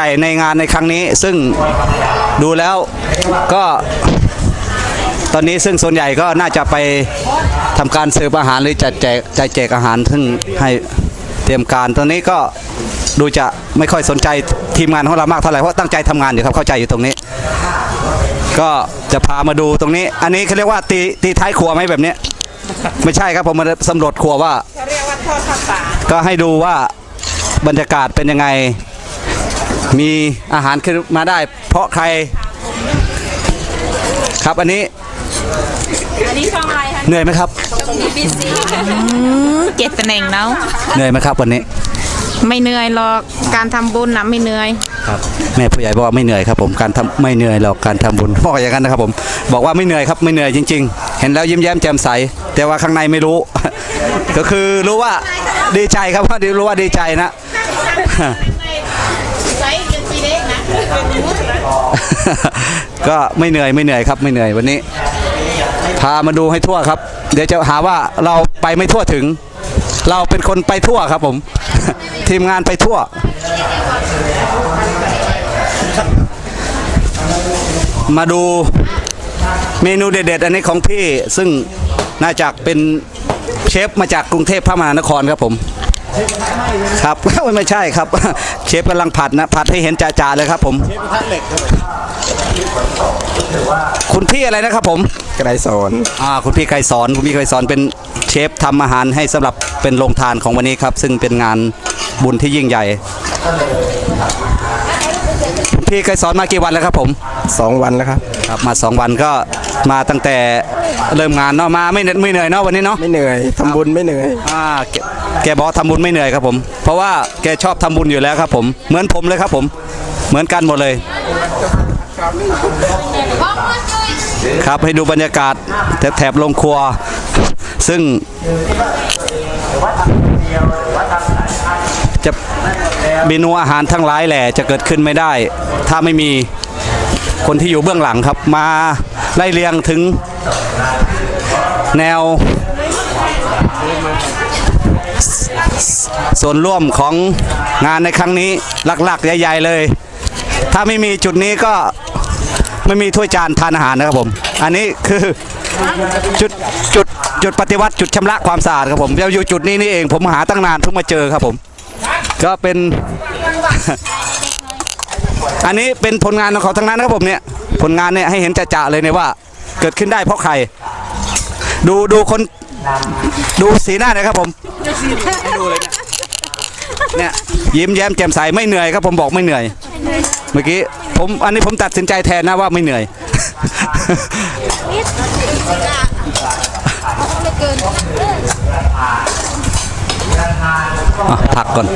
ใหญ่ในงานในครั้งนี้ซึ่งดูแล้วก็ตอนนี้ซึ่งส่วนใหญ่ก็น่าจะไปทำการเสิร์ฟอาหารหรือจัดแจกจัดแจกอาหารซึ่งให้เตรียมการตอนนี้ก็ดูจะไม่ค่อยสนใจทีมงานของเรามากเท่าไหร่เพราะตั้งใจทำงานอยู่ครับเข้าใจอยู่ตรงนี้ ก็จะพามาดูตรงนี้ อันนี้เขาเรียกว่าตีตีท้ายครัวไหมแบบนี้ ไม่ใช่ครับผมมาสำรวจครัวว่าเขาเรียกว่าทอดผ้าป่าก็ให้ดูว่าบรรยากาศเป็นยังไง มีอาหารขึ้นมาได้ เพราะใคร ครับอันนี้อันนี้ช่องอะไรคะเหนื่อยไหมครับ บีซีเจ็ดตำแหน่งเนาะเหนื่อยไหมครับวันนี้ไม่เหนื่อยหรอกการทำบุญนะไม่เหนื่อย ครับแม่ผู้ใหญ่บอกว่าไม่เหนื่อยครับผมการทำไม่เหนื่อยหรอกการทำบุญบอกอย่างนั้นนะครับผมบอกว่าไม่เหนื่อยครับไม่เหนื่อยจริง ๆ เห็นแล้วยิ้มแย้มแจ่มใส แต่ว่าข้างในไม่รู้ ก็คือรู้ว่าดีใจครับว่ารู้ว่าดีใจนะ ไซส์เป็นปีเล็กนะ ก็ไม่เหนื่อยไม่เหนื่อยครับไม่เหนื่อยวันนี้พามาดูให้ทั่วครับ เดี๋ยวจะหาว่าเราไปไม่ทั่วถึง เราเป็นคนไปทั่วครับผม ทีมงานไปทั่ว มาดูเมนูเด็ดๆอันนี้ของพี่ซึ่งน่าจะเป็นเชฟมาจากกรุงเทพพระมหานครครับผม ครับ ไม่ใช่ครับ เชฟกำลังผัดนะ ผัดให้เห็นจ่าๆเลยครับผมคุณพี่อะไรนะครับผมกระไดสอนอ่าคุณพี่ไกรสอนคุณพี่ไกรสอนเป็นเชฟทำอาหารให้สำหรับเป็นโรงทานของวันนี้ครับ ซึ่งเป็นงานบุญที่ยิ่งใหญ่คุณ พี่ไกรสอนมากี่วันแล้วครับผมสองวันแล้วครับครับมาสองวันก็มาตั้งแต่เริ่มงานเนาะมาไม่เหน็ดไม่เหนื่อยเนาะวันนี้เนาะไม่เหนื่อยทำบุญไม่เหนื่อยอ่าแกแกบอกว่าทำบุญไม่เหนื่อยครับผม เพราะว่าแกชอบทำบุญอยู่แล้วครับผม เหมือนผมเลยครับผม เหมือนกันหมดเลย ครับให้ดูบรรยากาศแถบแถบโรงครัว ซึ่ง จะเมนูอาหารทั้งหลายแหล่จะเกิดขึ้นไม่ได้ ถ้าไม่มีคนที่อยู่เบื้องหลังครับ มาไล่เรียงถึงแนว ส่วนร่วมของงานในครั้งนี้หลักๆ ใหญ่ๆเลย ถ้าไม่มีจุดนี้ก็ไม่มีถ้วยจานทานอาหารนะครับผม อันนี้คือจุดจุดจุดปฏิวัติจุดชำระความสะอาดครับผมเราอยู่จุดนี้นี่เองผมหาตั้งนานเพิ่งมาเจอครับผม ก็เป็น อันนี้เป็นผลงานของเขาทั้งนั้นครับผมเนี่ยผลงานเนี่ยให้เห็นจะๆเลยเนี่ยว่า เกิดขึ้นได้เพราะใคร ดูดูคนดูสีหน้าหน่อยครับผมให้ดูเลยเนี่ยยิ้มแย้มแจ่มใสไม่เหนื่อยครับผมบอกไม่เหนื่อย เมื่อกี้ผมอันนี้ผมตัดสินใจแทนนะว่าไม่เหนื่อย อะพักก่อน